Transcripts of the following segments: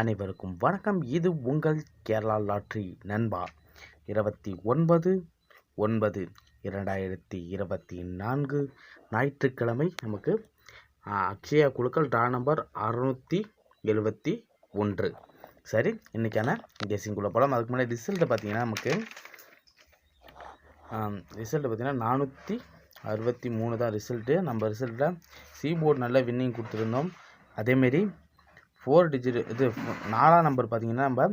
அனைவருக்கும் வணக்கம். இது உங்கள் கேரளா லாட்ரி நண்பா. இருபத்தி ஒன்பது ஒன்பது இரண்டாயிரத்தி இருபத்தி நான்கு ஞாயிற்றுக்கிழமை நமக்கு அக்ஷயா குழுக்கள் ட்ரா நம்பர் அறுநூற்றி எழுபத்தி ஒன்று. சரி இன்றைக்கான கெஸிங்குள்ளே போகலாம் அதுக்கு முன்னாடி ரிசல்ட்டு பார்த்தீங்கன்னா நமக்கு ரிசல்ட்டு பார்த்தீங்கன்னா நானூற்றி அறுபத்தி மூணு தான் ரிசல்ட்டு நம்ம ரிசல்ட்டில் சி போர்டு நல்ல வின்னிங் கொடுத்துருந்தோம். அதேமாரி ஃபோர் டிஜிட் இது நாலாம் நம்பர் பார்த்தீங்கன்னா நம்ம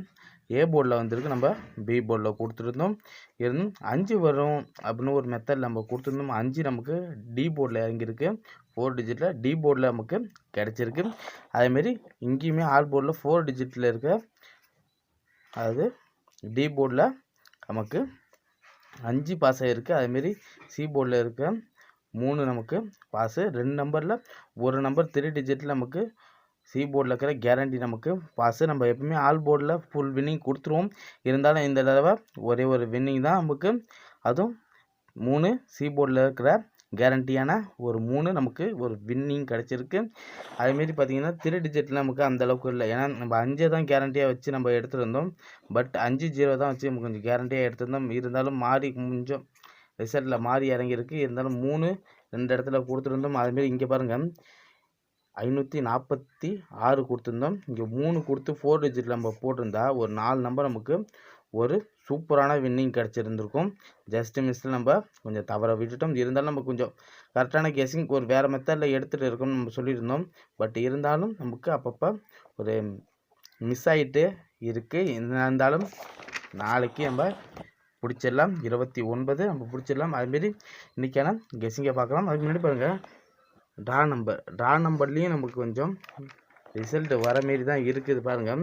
ஏ போர்டில் வந்திருக்கு. நம்ம பி போர்டில் கொடுத்துருந்தோம். இருந்தும் அஞ்சு வரும் அப்படின்னு ஒரு மெத்தட் நம்ம கொடுத்துருந்தோம். அஞ்சு நமக்கு டி போர்டில் இறங்கியிருக்கு. ஃபோர் டிஜிட்டில் டி போர்டில் நமக்கு கிடச்சிருக்கு. அதேமாரி இங்கேயுமே ஆல் போர்டில் ஃபோர் டிஜிட்டில் இருக்க அதாவது டி போர்டில் நமக்கு அஞ்சு பாஸ் ஆகிருக்கு அதேமாரி சி போர்டில் இருக்க மூணு நமக்கு பாஸு ரெண்டு நம்பரில் ஒரு நம்பர் த்ரீ டிஜிட்டில் நமக்கு சி போர்டில் இருக்கிற கேரண்டி நமக்கு பாஸு நம்ம எப்பவுமே ஆல் போர்டில் ஃபுல் வின்னிங் கொடுத்துருவோம். இருந்தாலும் இந்த தடவை ஒரே ஒரு வின்னிங் தான் நமக்கு. அதுவும் மூணு சி போர்டில் இருக்கிற கேரண்டியான ஒரு மூணு நமக்கு ஒரு வின்னிங் கிடச்சிருக்கு. அதேமாரி பார்த்திங்கன்னா திரு டிஜிட்டில் நமக்கு அந்த அளவுக்கு இல்லை. ஏன்னா நம்ம அஞ்சே தான் கேரண்டியாக வச்சு நம்ம எடுத்துருந்தோம். பட் அஞ்சு ஜீரோ தான் வச்சு நம்ம கொஞ்சம் கேரண்டியாக எடுத்திருந்தோம். இருந்தாலும் மாறி கொஞ்சம் ரிசல்ட்டில் மாறி இறங்கியிருக்கு. இருந்தாலும் மூணு ரெண்டு இடத்துல கொடுத்துருந்தோம். அதுமாரி இங்கே பாருங்கள் ஐநூற்றி நாற்பத்தி ஆறு கொடுத்துருந்தோம். இங்கே மூணு கொடுத்து ஃபோர் டிஜிட் நம்ம போட்டிருந்தா ஒரு நாலு நம்பர் நமக்கு ஒரு சூப்பரான வின்னிங் கிடச்சிருந்துருக்கும். ஜஸ்ட் மிஸ்ஸில் நம்ம கொஞ்சம் தவற விட்டுட்டோம். இருந்தாலும் நம்ம கொஞ்சம் கரெக்டான கெஸிங் ஒரு வேறு மெத்தடில் எடுத்துகிட்டு இருக்கோம்னு நம்ம சொல்லியிருந்தோம். பட் இருந்தாலும் நமக்கு அப்பப்போ ஒரு மிஸ் ஆகிட்டு இருக்குது இருந்தாலும் நாளைக்கு நம்ம பிடிச்சிடலாம். இருபத்தி ஒன்பது நம்ம பிடிச்சிடலாம். அதுமாரி இன்றைக்கான கெஸிங்கை பார்க்கலாம். அதுக்கு முன்னாடி பாருங்கள் ட்ரா நம்பர் ட்ரா நம்பர்லேயும் நமக்கு கொஞ்சம் ரிசல்ட் வர மாரி தான் இருக்குது பாருங்கள்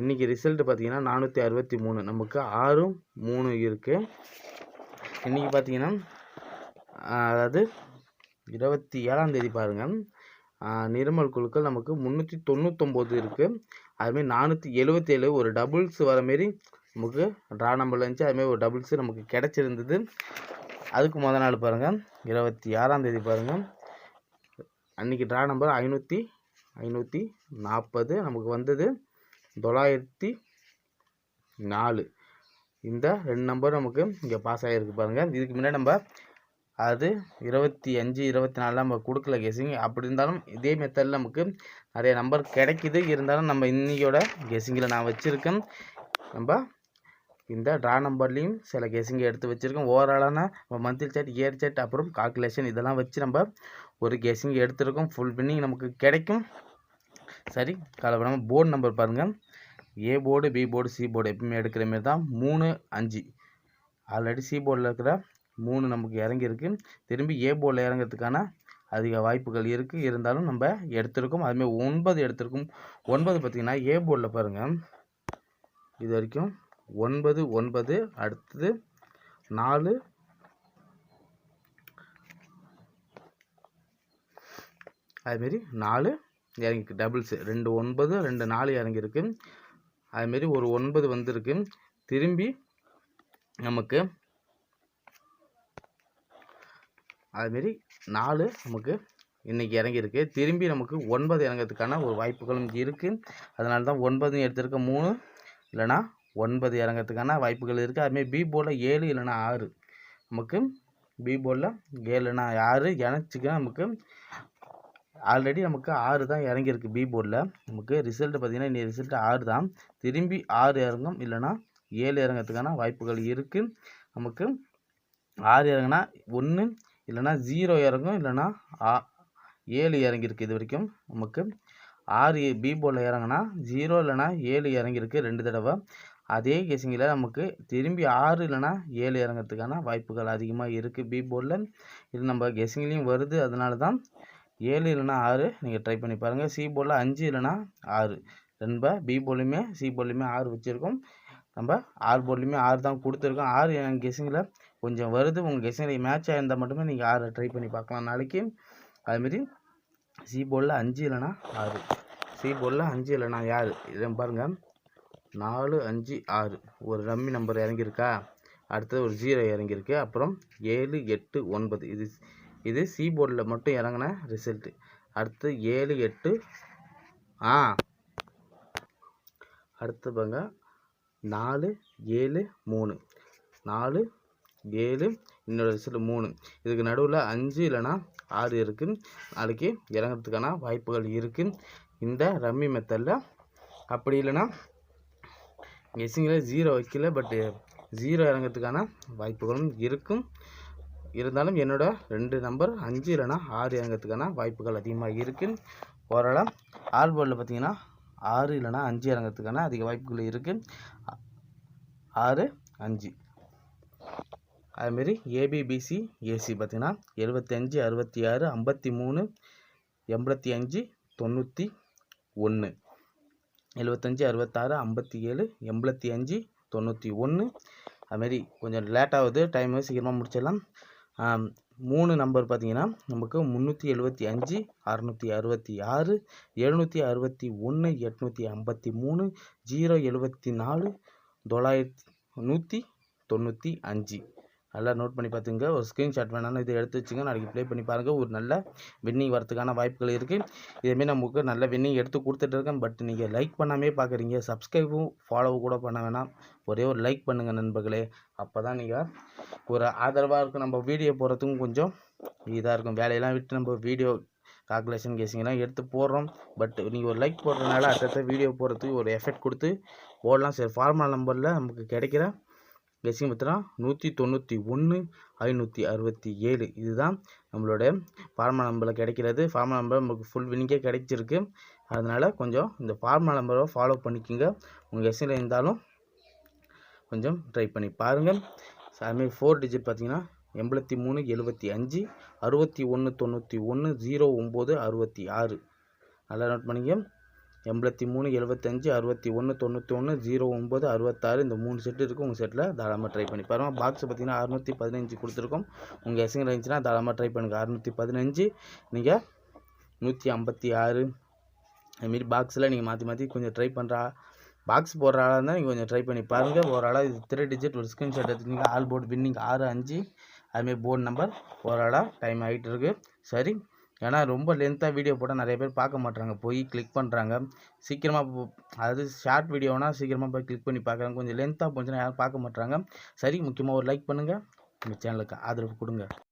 இன்றைக்கி ரிசல்ட்டு பார்த்தீங்கன்னா நானூற்றி அறுபத்தி மூணு. நமக்கு ஆறும் மூணு இருக்குது இன்றைக்கி பார்த்தீங்கன்னா அதாவது இருபத்தி ஏழாம் தேதி பாருங்கள் நிர்மல் குழுக்கள் நமக்கு முந்நூற்றி தொண்ணூத்தொம்போது இருக்குது அதுமாரி நானூற்றி எழுபத்தேழு ஒரு டபுள்ஸ் வர மாரி நமக்கு ட்ரா நம்பரில் இருந்துச்சு. அதுமாரி ஒரு டபுள்ஸு நமக்கு கிடச்சிருந்தது. அதுக்கு முத நாள் பாருங்கள் இருபத்தி ஆறாம் தேதி பாருங்கள் அன்றைக்கி ட்ரா நம்பர் ஐநூற்றி ஐநூற்றி நாற்பது நமக்கு வந்தது தொள்ளாயிரத்தி நாலு. இந்த ரெண்டு நம்பர் நமக்கு இங்கே பாஸ் ஆகிருக்கு பாருங்கள் இதுக்கு முன்னாடி நம்ம அது இருபத்தி அஞ்சு இருபத்தி நாலில் நம்ம கொடுக்கல கெஸிங் அப்படி இருந்தாலும் இதே மெத்தடில் நமக்கு நிறைய நம்பர் கிடைக்கிது. இருந்தாலும் நம்ம இன்றைக்கோட கெஸிங்கில் நான் வச்சுருக்கேன். நம்ம இந்த ட்ரா நம்பர்லேயும் சில கெஸிங்கை எடுத்து வச்சுருக்கோம். ஓவராலான நம்ம மந்த்லி செட் இயர் செட் அப்புறம் கால்குலேஷன் இதெல்லாம் வச்சு நம்ம ஒரு கெஸிங் எடுத்திருக்கோம். ஃபுல் பின்னிங் நமக்கு கிடைக்கும். சரி கலப்படாமல் போர்டு நம்பர் பாருங்கள் A board B board C board எப்பவுமே எடுக்கிற மாரி தான். மூணு அஞ்சு. ஆல்ரெடி சி போர்டில் இருக்கிற மூணு நமக்கு இறங்கியிருக்கு. திரும்பி ஏ போர்டில் இறங்கிறதுக்கான அதிக வாய்ப்புகள் இருக்குது இருந்தாலும் நம்ம எடுத்திருக்கோம். அதுமாதிரி ஒன்பது எடுத்திருக்கோம். ஒன்பது பார்த்திங்கன்னா ஏ போர்டில் பாருங்கள் இது வரைக்கும் ஒன்பது ஒன்பது அடுத்தது நாலு. அதுமாரி நாலு இறங்கிருக்கு டபுள்ஸு ரெண்டு ஒன்பது ரெண்டு நாலு இறங்கியிருக்கு. அதுமாரி ஒரு ஒன்பது வந்திருக்கு. திரும்பி நமக்கு அதுமாரி நாலு நமக்கு இன்றைக்கி இறங்கியிருக்கு. திரும்பி நமக்கு ஒன்பது இறங்கிறதுக்கான ஒரு வாய்ப்புகளும் இருக்குது அதனால தான் ஒன்பதுன்னு எடுத்திருக்க. மூணு இல்லைனா ஒன்பது இறங்கிறதுக்கான வாய்ப்புகள் இருக்குது அதுமாரி பி போர்டில் ஏழு இல்லைனா ஆறு. நமக்கு பி போர்டில் ஏழுனா ஆறு இணைச்சிக்க நமக்கு ஆல்ரெடி நமக்கு ஆறு தான் இறங்கியிருக்கு பி போர்டில் நமக்கு ரிசல்ட்டு பார்த்திங்கன்னா இன்னைக்கு ரிசல்ட்டு ஆறு தான். திரும்பி ஆறு இறங்கும் இல்லைன்னா ஏழு இறங்கிறதுக்கான வாய்ப்புகள் இருக்குது நமக்கு ஆறு இறங்குனா ஒன்று இல்லைனா ஜீரோ இறங்கும் இல்லைனா ஆ ஏழு இறங்கியிருக்கு இது வரைக்கும். நமக்கு ஆறு பி போர்டில் இறங்குனா ஜீரோ இல்லைனா ஏழு இறங்கியிருக்கு ரெண்டு தடவை. அதே கேசிங்கில் நமக்கு திரும்பி ஆறு இல்லைனா ஏழு இறங்கிறதுக்கான வாய்ப்புகள் அதிகமாக இருக்குது பி போர்டில் இது நம்ம கெஸிங்லேயும் வருது. அதனால தான் ஏழு இல்லைனா ஆறு நீங்கள் ட்ரை பண்ணி பாருங்கள் சி போர்டில் அஞ்சு இல்லைனா ஆறு. ரெண்டு பி போர்ட்லேயுமே சி போர்ட்லேயுமே ஆறு வச்சுருக்கோம். நம்ம ஆறு போர்ட்லேயுமே ஆறு தான் கொடுத்துருக்கோம். ஆறு என் கெஸிங்கில் கொஞ்சம் வருது. உங்கள் கெஸிங்கில் மேட்ச் ஆயிருந்தால் மட்டுமே நீங்கள் ஆறை ட்ரை பண்ணி பார்க்கலாம் நாளைக்கு. அதுமாரி சி போர்டில் அஞ்சு இல்லைனா ஆறு. சி போர்டில் அஞ்சு இல்லைனா யார் இதை பாருங்கள் நாலு அஞ்சு ஆறு. ஒரு ரம்மி நம்பர் இறங்கியிருக்கா? அடுத்தது ஒரு ஜீரோ இறங்கியிருக்கு. அப்புறம் ஏழு எட்டு ஒன்பது. இது இது சி போர்டில் மட்டும் இறங்கின ரிசல்ட்டு அடுத்து ஏழு எட்டு. ஆ. அடுத்து பாங்க நாலு ஏழு மூணு. நாலு ஏழு. இன்னொரு ரிசல்ட் மூணு. இதுக்கு நடுவில் அஞ்சு இல்லைன்னா ஆறு இருக்குது நாளைக்கு இறங்குறதுக்கான வாய்ப்புகள் இருக்குது இந்த ரம்மி மெத்தடில் அப்படி இல்லைன்னா கெஸ்ஸிங்கில் ஜீரோ வைக்கல பட்டு ஜீரோ இறங்கிறதுக்கான வாய்ப்புகளும் இருக்கும். இருந்தாலும் என்னோட ரெண்டு நம்பர் அஞ்சு இல்லைன்னா ஆறு இறங்கிறதுக்கான வாய்ப்புகள் அதிகமாக இருக்குது ஓரளவு ஆல் போர்டில் பார்த்தீங்கன்னா ஆறு இல்லைன்னா அஞ்சு இறங்கிறதுக்கான அதிக வாய்ப்புகள் இருக்குது ஆறு அஞ்சு. அதுமாரி ஏபிபிசி ஏசி பார்த்தீங்கன்னா எழுபத்தஞ்சி அறுபத்தி ஆறு ஐம்பத்தி மூணு எண்பத்தி அஞ்சு தொண்ணூற்றி ஒன்று எழுபத்தஞ்சி அறுபத்தாறு ஐம்பத்தி ஏழு எண்பத்தி அஞ்சு தொண்ணூற்றி ஒன்று அதுமாரி கொஞ்சம் லேட் ஆகுது. டைமு சீக்கிரமாக முடிச்சிடலாம். மூணு நம்பர் பார்த்தீங்கன்னா நமக்கு முந்நூற்றி எழுபத்தி அஞ்சு அறநூற்றி அறுபத்தி ஆறு எழுநூற்றி அறுபத்தி ஒன்று எட்நூற்றி ஐம்பத்தி மூணு ஜீரோ எழுபத்தி நாலு தொள்ளாயிரத்தி நூற்றி தொண்ணூற்றி அஞ்சு. நல்லா நோட் பண்ணி பார்த்துங்க ஒரு ஸ்க்ரீன்ஷாட் வேணாலும் இதை எடுத்து வச்சுங்க. நாளைக்கு ப்ளே பண்ணி பாருங்கள் ஒரு நல்ல வின்னிங் வரதுக்கான வாய்ப்புகள் இருக்குது இதேமாரி நமக்கு நல்ல வின்னிங் எடுத்து கொடுத்துட்டு இருக்கேன். பட் நீங்கள் லைக் பண்ணாமே பார்க்குறீங்க சப்ஸ்கிரைபும் ஃபாலோவும் கூட பண்ண வேணாம். ஒரே ஒரு லைக் பண்ணுங்கள் நண்பர்களே. அப்போ தான் நீங்கள் ஒரு ஆதரவாக இருக்கும். நம்ம வீடியோ போடுறதுக்கும் கொஞ்சம் இதாக இருக்கும். வேலையெல்லாம் விட்டு நம்ம வீடியோ கால்குலேஷன் கேசிங்கெல்லாம் எடுத்து போடுறோம். பட் நீங்கள் ஒரு லைக் போடுறதுனால அடுத்தடுத்த வீடியோ போடுறதுக்கு ஒரு எஃபெக்ட் கொடுத்து போடலாம். சரி ஃபார்முலா நம்பரில் நமக்கு கிடைக்கிற கெஸ்ஸிங் பார்த்தீங்கன்னா நூற்றி தொண்ணூற்றி ஒன்று ஐநூற்றி அறுபத்தி ஏழு. இதுதான் நம்மளோட ஃபார்முலா நம்பரில் கிடைக்கிறது. ஃபார்முலா நம்பர் நமக்கு ஃபுல் வினிங்கே கிடைச்சிருக்கு. அதனால் கொஞ்சம் இந்த ஃபார்முலா நம்பரை ஃபாலோ பண்ணிக்கோங்க. உங்கள் எஸ்ஸில் இருந்தாலும் கொஞ்சம் ட்ரை பண்ணி பாருங்கள் அதுமாரி ஃபோர் டிஜிட் பார்த்தீங்கன்னா எண்பத்தி மூணு எழுபத்தி அஞ்சு அறுபத்தி ஒன்று தொண்ணூற்றி ஒன்று ஜீரோ ஒம்பது அறுபத்தி ஆறு. நல்லா நோட் பண்ணிக்க எண்பத்தி மூணு எழுபத்தஞ்சு அறுபத்தி ஒன்று தொண்ணூற்றி ஒன்று ஜீரோ ஒம்பது அறுபத்தாறு இந்த மூணு செட்டு இருக்குது உங்கள் செட்டில் தாராளமாக ட்ரை பண்ணி பாருங்கள் பாக்ஸ் பார்த்தீங்கன்னா அறுநூற்றி பதினஞ்சு கொடுத்துருக்கோம். உங்கள் எசிங் இருந்துச்சுன்னா தாராளமாக ட்ரை பண்ணுங்கள் அறுநூற்றி பதினஞ்சு நீங்கள் நூற்றி ஐம்பத்தி ஆறு. அதுமாரி பாக்ஸில் நீங்கள் மாற்றி மாற்றி கொஞ்சம் ட்ரை பண்ணுறா பாக்ஸ் போடுற ஆளாக இருந்தால் நீங்கள் கொஞ்சம் ட்ரை பண்ணி பாருங்கள் ஒரு ஆளாக இது த்ரீ டிஜிட் ஒரு ஸ்க்ரீன்ஷாட் எடுத்துக்கிங்க ஆல் போர்டு வின்னிங் ஆறு அஞ்சு. அதுமாரி போர்டு நம்பர் ஒரு ஆளாக டைம் ஆகிட்டு இருக்கு. சரி ஏன்னா ரொம்ப லென்த்தாக வீடியோ போட்டால் நிறைய பேர் பார்க்க மாட்றாங்க. போய் கிளிக் பண்ணுறாங்க சீக்கிரமாக அதாவது ஷார்ட் வீடியோனா சீக்கிரமாக போய் கிளிக் பண்ணி பார்க்குறாங்க. கொஞ்சம் லென்த்தாக போச்சுன்னா யாரும் பார்க்க மாட்டாங்க சரி முக்கியமாக ஒரு லைக் பண்ணுங்கள் நம்ம சேனலுக்கு ஆதரவு கொடுங்க.